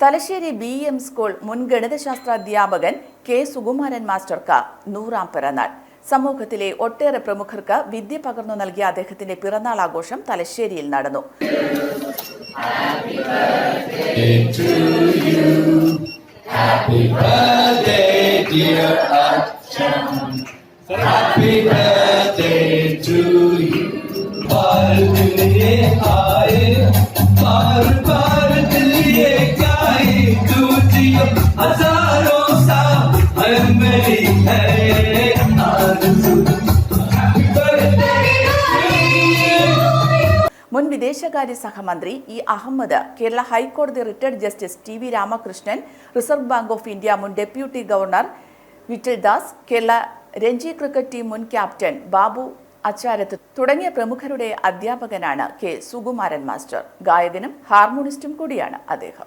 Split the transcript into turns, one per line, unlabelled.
Thalassery B M school മുൻ ഗണിതശാസ്ത്ര അധ്യാപകൻ കെ സുകുമാരൻ മാസ്റ്റർക്ക് നൂറാം പിറന്നാൾ സമൂഹത്തിലെ ഒട്ടേറെ പ്രമുഖർക്ക് വിദ്യ പകർന്നു നൽകിയ അദ്ദേഹത്തിന്റെ പിറന്നാൾ ആഘോഷം തലശ്ശേരിയിൽ നടന്നു.
Happy birthday to you.
മുൻ വിദേശകാര്യ സഹമന്ത്രി ഇ അഹമ്മദ് കേരള ഹൈക്കോടതി retired justice T V Ramakrishnan reserve bank of India മുൻ deputy governor Vittal Das Kerala Ranji cricket team മുൻ ക്യാപ്റ്റൻ ബാബു അച്ചാരത്ത് തുടങ്ങിയ പ്രമുഖരുടെ അധ്യാപകനാണ് കെ സുകുമാരൻ മാസ്റ്റർ. ഗായകനും ഹാർമോണിസ്റ്റും കൂടിയാണ് അദ്ദേഹം.